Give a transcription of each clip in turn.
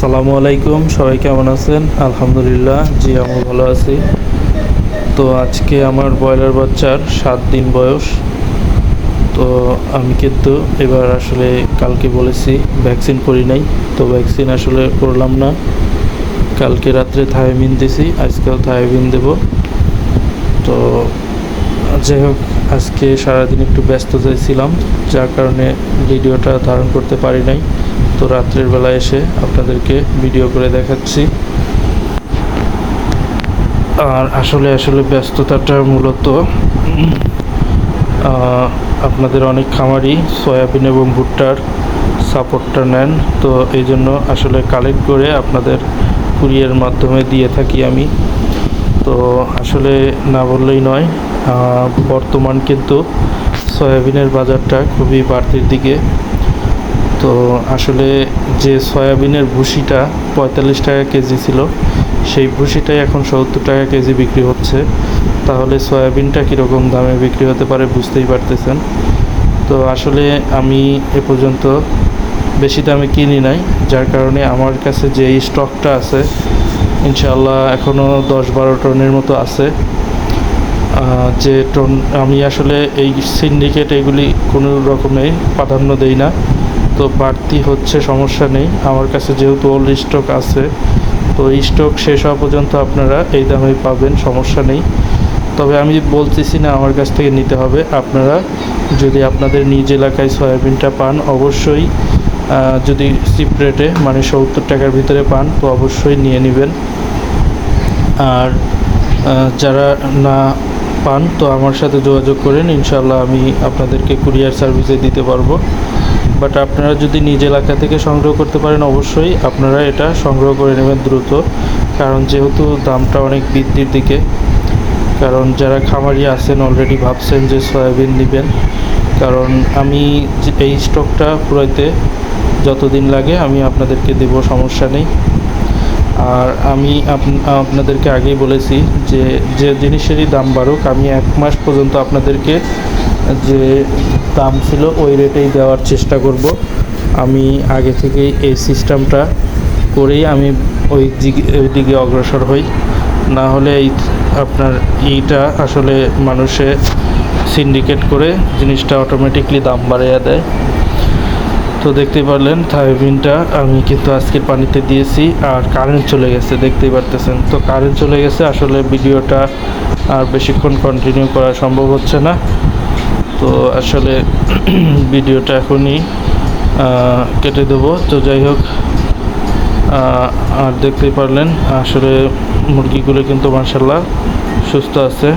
আসসালামু আলাইকুম, সবাই কেমন আছেন? আলহামদুলিল্লাহ, জি, আমি ভালো আছি। তো আজকে আমার ব্রয়লার বাচ্চার সাত দিন বয়স। তো আমি কিন্তু এবার আসলে কালকে বলেছি, ভ্যাকসিন করি নাই। তো ভ্যাকসিন আসলে করলাম না। কালকে রাত্রে থায়োমিন দিছি, আজকেও থায়োমিন দেব। তো যাই হোক, আজকে সারাদিন একটু ব্যস্ত ছিলাম যার কারণে ভিডিওটা ধারণ করতে পারি নাই। তো রাত্রের বেলা এসে আপনাদেরকে ভিডিও করে দেখাচ্ছি। আর আসলে আসলে ব্যস্ততাটা মূলত আপনাদের অনেক খামারই সয়াবিন এবং ভুট্টার সাপোর্টটা নেন। তো এই জন্য আসলে কালেক্ট করে আপনাদের কুরিয়ার মাধ্যমে দিয়ে থাকি আমি। তো আসলে না বললেই নয় বর্তমান কিন্তু সয়াবিনের বাজারটা খুবই বাড়তির দিকে তো আসলে যে সয়াবিনের ভুসিটা পঁয়তাল্লিশ টাকা কেজি ছিল, সেই ভুসিটাই এখন সত্তর টাকা কেজি বিক্রি হচ্ছে। তাহলে সয়াবিনটা কীরকম দামে বিক্রি হতে পারে বুঝতেই পারতেছেন। তো আসলে আমি এ পর্যন্ত বেশি দামে কিনি নাই, যার কারণে আমার কাছে যে স্টকটা আছে, ইনশাআল্লাহ এখনও দশ বারো টনের মতো আছে। যে টন আমি আসলে এই সিন্ডিকেট এগুলি কোনো রকমে প্রাধান্য দেই না। তো বাড়তি হচ্ছে, সমস্যা নেই। আমার কাছে যেহেতু ওল্ড স্টক আছে, তো স্টক শেষ হওয়া পর্যন্ত আপনারা এই দামেই পাবেন, সমস্যা নেই। তবে আমি বলতেছি না আমার কাছ থেকে নিতে হবে। আপনারা যদি আপনাদের নিজ এলাকায় সয়াবিনটা পান, অবশ্যই যদি চিপ রেটে মানে সত্তর টাকার ভিতরে পান, তো অবশ্যই নিয়ে নেবেন। আর যারা না পান, তো আমার সাথে যোগাযোগ করেন। ইনশাল্লাহ আমি আপনাদেরকে কুরিয়ার সার্ভিসে দিতে পারব। বাট আপনারা যদি নিজ এলাকা থেকে সংগ্রহ করতে পারেন, অবশ্যই আপনারা এটা সংগ্রহ করে নেবেন দ্রুত। কারণ যেহেতু দামটা অনেক বৃদ্ধির দিকে, কারণ যারা খামারি আছেন অলরেডি ভাবছেন যে সয়াবিন নেবেন। কারণ আমি এই স্টকটা পুরাইতে যতদিন লাগে আমি আপনাদেরকে দেব, সমস্যা নেই। আর আমি আপনাদেরকে আগেই বলেছি যে যে জিনিসেরই দাম বাড়ুক, আমি এক মাস পর্যন্ত আপনাদেরকে যে দাম ছিল, ওই রেটেই দেওয়ার চেষ্টা করব। আমি আগে থেকেই এই সিস্টেমটা করেই আমি ওই দিকে ওই দিকে অগ্রসর হই। না হলে এই, আপনার এইটা আসলে মানুষে সিন্ডিকেট করে জিনিসটা অটোমেটিকলি দাম বাড়িয়ে দেয়। তো দেখতেই পারলেন, থাইবিনটা আমি কিন্তু আজকের পানিতে দিয়েছি আর কারেন্ট চলে গেছে, দেখতেই পারতেছেন। তো কারেন্ট চলে গেছে, আসলে ভিডিওটা আর বেশিক্ষণ কন্টিনিউ করা সম্ভব হচ্ছে না। তো আসলে ভিডিওটা এখনই কেটে দেবো। তো যাই হোক আর দেখতেই পারলেন, আসলে মুরগিগুলো কিন্তু মার্শাল্লাহ সুস্থ আছে।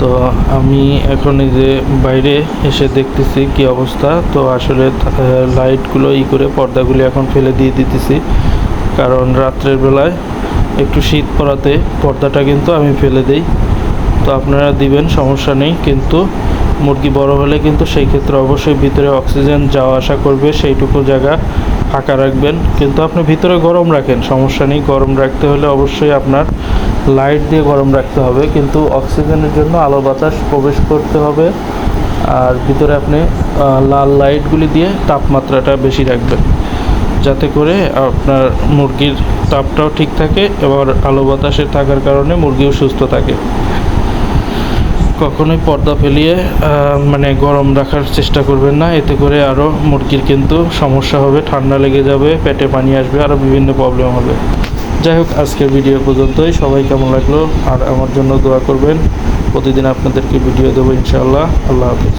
তো আমি এখন এই যে বাইরে এসে দেখতেছি কি অবস্থা, তো আসলে লাইটগুলো ই করে পর্দাগুলি এখন ফেলে দিয়ে দিতেছি। কারণ রাত্রের বেলায় একটু শীত পড়াতে পর্দাটা কিন্তু আমি ফেলে দেই। তো আপনারা দিবেন, সমস্যা নেই। কিন্তু মুরগি বড় হলে কিন্তু সেই ক্ষেত্রে অবশ্যই ভিতরে অক্সিজেন যাওয়া আসা করবে, সেইটুকু জায়গা ফাঁকা রাখবেন। কিন্তু আপনি ভিতরে গরম রাখেন, সমস্যা নেই। গরম রাখতে হলে অবশ্যই আপনার লাইট দিয়ে গরম রাখতে হবে। কিন্তু অক্সিজেনের জন্য আলো বাতাস প্রবেশ করতে হবে। আর ভিতরে আপনি লাল লাইটগুলি দিয়ে তাপমাত্রাটা বেশি রাখবেন। যাতে করে আপনার মুরগির তাপটাও ঠিক থাকে, এবার আলো বাতাসে থাকার কারণে মুরগিও সুস্থ থাকে। কখনোই পর্দা ফেলিয়ে মানে গরম রাখার চেষ্টা করবেন না। এতে করে আরও মুরগির কিন্তু সমস্যা হবে, ঠান্ডা লেগে যাবে, পেটে পানি আসবে আরও বিভিন্ন প্রবলেম হবে। যাই হোক, আজকের ভিডিও পর্যন্তই। সবাই কেমন লাগল? আর আমার জন্য দোয়া করবেন। প্রতিদিন আপনাদেরকে ভিডিও দেবো ইনশাআল্লাহ। আল্লাহ হাফিজ।